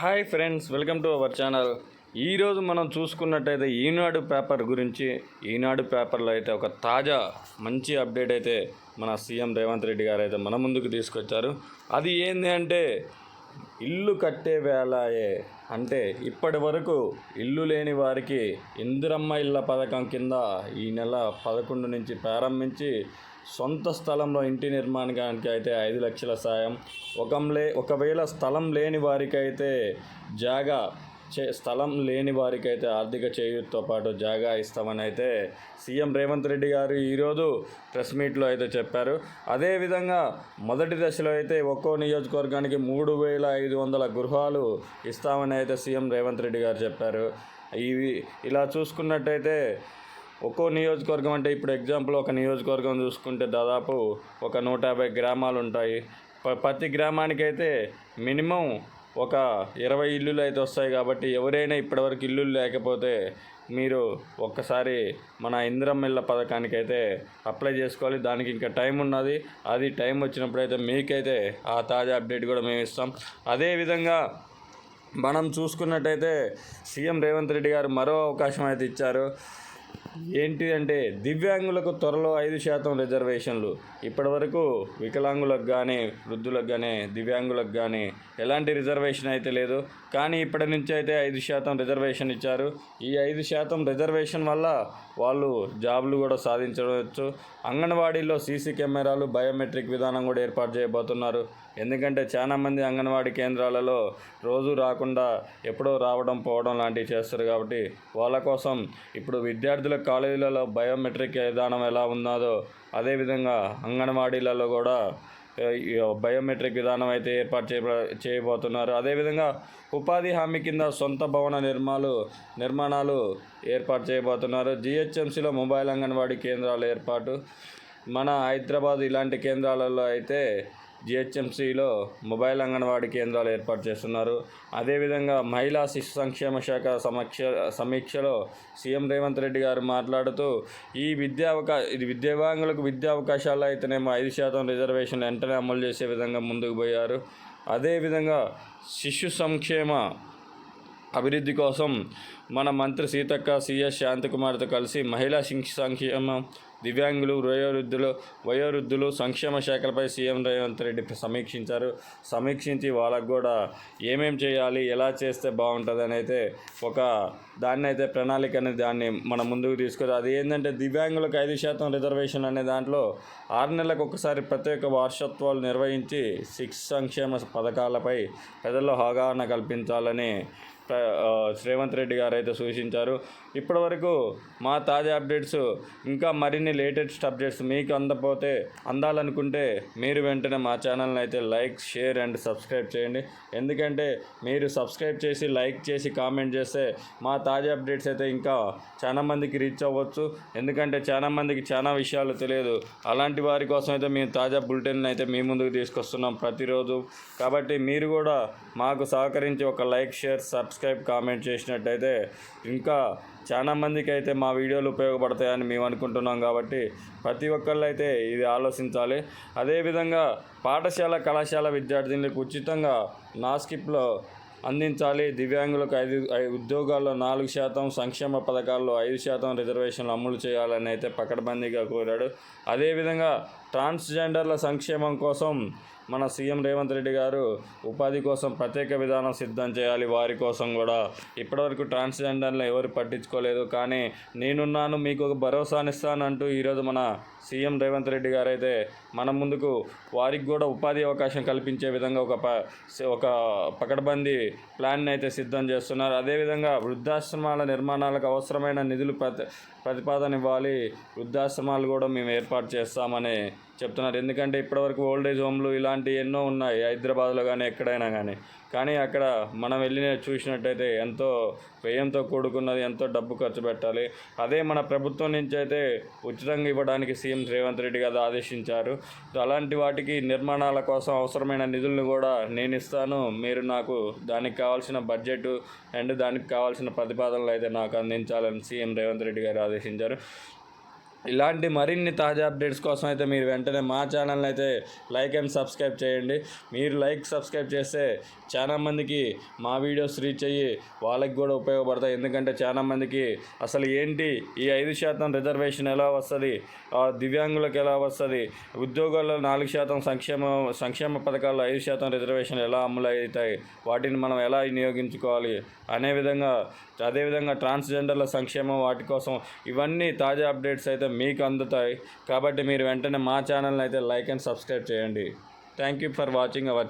Hi friends welcome to our channel. ఈరోజు మనం చూసుకున్నట్టయితే ఈనాడు పేపర్ గురించి ఈనాడు పేపర్లో అయితే ఒక తాజా మంచి అప్డేట్ అయితే మన సీఎం రేవంత్ రెడ్డి గారు అయితే మన ముందుకు తీసుకొచ్చారు. అది ఏంది అంటే ఇల్లు కట్టే వేళయే. అంటే ఇప్పటి వరకు ఇల్లు లేని వారికి ఇందిరమ్మ ఇళ్ళ పథకం కింద ఈ నెల పదకొండు నుంచి ప్రారంభించి సొంత స్థలంలో ఇంటి నిర్మాణానికి అయితే ఐదు లక్షల సాయం. ఒకంలే ఒకవేళ స్థలం లేని వారికైతే జాగా చే స్థలం లేని వారికైతే ఆర్థిక చేయూతో పాటు జాగా ఇస్తామని అయితే సీఎం రేవంత్ రెడ్డి గారు ఈరోజు ప్రెస్ మీట్లో అయితే చెప్పారు. అదేవిధంగా మొదటి దశలో అయితే ఒక్కో నియోజకవర్గానికి మూడు వేల ఐదు వందల గృహాలు ఇస్తామని అయితే సీఎం రేవంత్ రెడ్డి గారు చెప్పారు. ఇవి ఇలా చూసుకున్నట్టయితే ఒక్కో నియోజకవర్గం అంటే ఇప్పుడు ఎగ్జాంపుల్ ఒక నియోజకవర్గం చూసుకుంటే దాదాపు ఒక నూట యాభై గ్రామాలు ఉంటాయి. ప్రతి గ్రామానికైతే మినిమం ఒక ఇరవై ఇల్లులు అయితే వస్తాయి కాబట్టి ఎవరైనా ఇప్పటివరకు ఇల్లు లేకపోతే మీరు ఒక్కసారి మన ఇంద్రమిల్ల పథకానికి అయితే అప్లై చేసుకోవాలి. దానికి ఇంకా టైం ఉన్నది. అది టైం వచ్చినప్పుడు అయితే మీకైతే ఆ తాజా అప్డేట్ కూడా మేము ఇస్తాం. అదేవిధంగా మనం చూసుకున్నట్టయితే సీఎం రేవంత్ రెడ్డి గారు మరో అవకాశం అయితే ఇచ్చారు. ఏంటి అంటే దివ్యాంగులకు త్వరలో ఐదు శాతం రిజర్వేషన్లు. ఇప్పటివరకు వికలాంగులకు కానీ వృద్ధులకు కానీ దివ్యాంగులకు కానీ ఎలాంటి రిజర్వేషన్ అయితే లేదు. కానీ ఇప్పటి నుంచి అయితే ఐదు శాతం రిజర్వేషన్ ఇచ్చారు. ఈ ఐదు శాతం రిజర్వేషన్ వల్ల వాళ్ళు జాబ్లు కూడా సాధించవచ్చు. అంగన్వాడీలో సీసీ కెమెరాలు బయోమెట్రిక్ విధానం కూడా ఏర్పాటు చేయబోతున్నారు. ఎందుకంటే చాలామంది అంగన్వాడీ కేంద్రాలలో రోజు రాకుండా ఎప్పుడో రావడం పోవడం లాంటివి చేస్తారు కాబట్టి వాళ్ళ కోసం ఇప్పుడు విద్యార్థులకు కాలేజీలలో బయోమెట్రిక్ విధానం ఎలా ఉన్నదో అదేవిధంగా అంగన్వాడీలలో కూడా బయోమెట్రిక్ విధానం అయితే ఏర్పాటు చేయ చేయబోతున్నారు. అదేవిధంగా ఉపాధి హామీ కింద సొంత భవన నిర్మాలు నిర్మాణాలు ఏర్పాటు చేయబోతున్నారు. జిహెచ్ఎంసీలో మొబైల్ అంగన్వాడీ కేంద్రాల ఏర్పాటు. మన హైదరాబాద్ ఇలాంటి కేంద్రాలలో అయితే జిహెచ్ఎంసీలో మొబైల్ అంగన్వాడీ కేంద్రాలు ఏర్పాటు చేస్తున్నారు. అదేవిధంగా మహిళా శిశు సంక్షేమ శాఖ సమక్ష సమీక్షలో సీఎం రేవంత్ రెడ్డి గారు మాట్లాడుతూ ఈ విద్యా అవకా ఇది విద్యావాంగులకు విద్యా అవకాశాలు అయితేనేమో ఐదు శాతం రిజర్వేషన్ వెంటనే అమలు చేసే విధంగా ముందుకు పోయారు. అదేవిధంగా శిశు సంక్షేమ అభివృద్ధి కోసం మన మంత్రి సీతక్క సిఎస్ శాంతకుమార్తో కలిసి మహిళా శిశు సంక్షేమం దివ్యాంగులు వయోవృద్ధులు వయోవృద్ధులు సంక్షేమ శాఖలపై సీఎం రేవంత్ రెడ్డి సమీక్షించారు. సమీక్షించి వాళ్ళకు కూడా ఏమేం చేయాలి ఎలా చేస్తే బాగుంటుంది అని అయితే ఒక దాన్ని అయితే ప్రణాళిక అనేది దాన్ని మనం ముందుకు తీసుకురా. అది ఏంటంటే దివ్యాంగులకు ఐదు శాతం రిజర్వేషన్ అనే దాంట్లో ఆరు నెలలకు ఒకసారి ప్రత్యేక వార్షత్వాలు నిర్వహించి సిక్స్ సంక్షేమ పథకాలపై ప్రజల్లో అవగాహన కల్పించాలని రేవంత్ రెడ్డి గారు అయితే సూచించారు. ఇప్పటివరకు మా తాజా అప్డేట్స్ ఇంకా మరిన్ని లేటెస్ట్ అప్డేట్స్ మీకు అందపోతే అందాలనుకుంటే మీరు వెంటనే మా ఛానల్ని అయితే లైక్ షేర్ అండ్ సబ్స్క్రైబ్ చేయండి. ఎందుకంటే మీరు సబ్స్క్రైబ్ చేసి లైక్ చేసి కామెంట్ చేస్తే మా తాజా అప్డేట్స్ అయితే ఇంకా చాలా మందికి రీచ్ అవ్వచ్చు. ఎందుకంటే చాలా మందికి చాలా విషయాలు తెలియదు. అలాంటి వారి కోసం అయితే మేము తాజా బులెటిన్ అయితే మీ ముందుకు తీసుకొస్తున్నాం ప్రతిరోజు. కాబట్టి మీరు కూడా మాకు సహకరించి ఒక లైక్ షేర్ సబ్స్క్రైబ్ కామెంట్ చేసినట్టయితే ఇంకా చాలా మందికి అయితే మా వీడియోలు ఉపయోగపడతాయని మేము అనుకుంటున్నాం కాబట్టి ప్రతి ఒక్కళ్ళు అయితే ఇది ఆలోచించాలి. అదేవిధంగా పాఠశాల కళాశాల విద్యార్థినులకు ఉచితంగా నా స్కిప్లో అందించాలి. దివ్యాంగులకు ఐదు ఉద్యోగాల్లో నాలుగు శాతం సంక్షేమ పథకాల్లో ఐదు శాతం రిజర్వేషన్లు అమలు చేయాలని అయితే పకడ్బందీగా కోరాడు. అదేవిధంగా ట్రాన్స్జెండర్ల సంక్షేమం కోసం మన సీఎం రేవంత్ రెడ్డి గారు ఉపాధి కోసం ప్రత్యేక విధానం సిద్ధం చేయాలి. వారి కోసం కూడా. ఇప్పటివరకు ట్రాన్స్జెండర్లు ఎవరు పట్టించుకోలేదు. కానీ నేనున్నాను మీకు ఒక భరోసానిస్తాను అంటూ ఈరోజు మన సీఎం రేవంత్ రెడ్డి గారు అయితే మన ముందుకు వారికి కూడా ఉపాధి అవకాశం కల్పించే విధంగా ఒక ప ఒక పకడ్బందీ ప్లాన్ అయితే సిద్ధం చేస్తున్నారు. అదేవిధంగా వృద్ధాశ్రమాల నిర్మాణాలకు అవసరమైన నిధులు ప్రతి ప్రతిపాదన ఇవ్వాలి. వృద్ధాశ్రమాలు కూడా మేము ఏర్పాటు చేస్తామని చెప్తున్నారు. ఎందుకంటే ఇప్పటివరకు ఓల్డ్ ఏజ్ హోమ్లు ఇలాంటివి ఎన్నో ఉన్నాయి. హైదరాబాద్లో కానీ ఎక్కడైనా కానీ కానీ అక్కడ మనం వెళ్ళిన చూసినట్టయితే ఎంతో వ్యయంతో కూడుకున్నది ఎంతో డబ్బు ఖర్చు పెట్టాలి. అదే మన ప్రభుత్వం నుంచి అయితే ఉచితంగా ఇవ్వడానికి సీఎం రేవంత్ రెడ్డి గారు ఆదేశించారు. అలాంటి వాటికి నిర్మాణాల కోసం అవసరమైన నిధులను కూడా నేను ఇస్తాను. మీరు నాకు దానికి కావాల్సిన బడ్జెట్ అండ్ దానికి కావాల్సిన ప్రతిపాదనలు అయితే నాకు అందించాలని సీఎం రేవంత్ రెడ్డి గారు ఆదేశించారు. ఇలాంటి మరిన్ని తాజా అప్డేట్స్ కోసం అయితే మీరు వెంటనే మా ఛానల్ని అయితే లైక్ అండ్ సబ్స్క్రైబ్ చేయండి. మీరు లైక్ సబ్స్క్రైబ్ చేస్తే చాలా మందికి మా వీడియోస్ రీచ్ అయ్యి వాళ్ళకి కూడా ఉపయోగపడతాయి. ఎందుకంటే చాలా మందికి అసలు ఏంటి? ఈ ఐదు శాతం రిజర్వేషన్ ఎలా వస్తుంది? ఆ, దివ్యాంగులకు ఎలా వస్తుంది? ఉద్యోగాల్లో నాలుగు శాతం సంక్షేమ సంక్షేమ పథకాల్లో ఐదు శాతం రిజర్వేషన్ ఎలా అమలు అవుతాయి వాటిని మనం ఎలా వినియోగించుకోవాలి? అనే విధంగా అదేవిధంగా ట్రాన్స్జెండర్ల సంక్షేమం వాటి కోసం ఇవన్నీ తాజా అప్డేట్స్ అయితే మీకు అందుతాయి కాబట్టి మీరు వెంటనే మా ఛానల్ని అయితే లైక్ అండ్ సబ్స్క్రైబ్ చేయండి. Thank you for watching our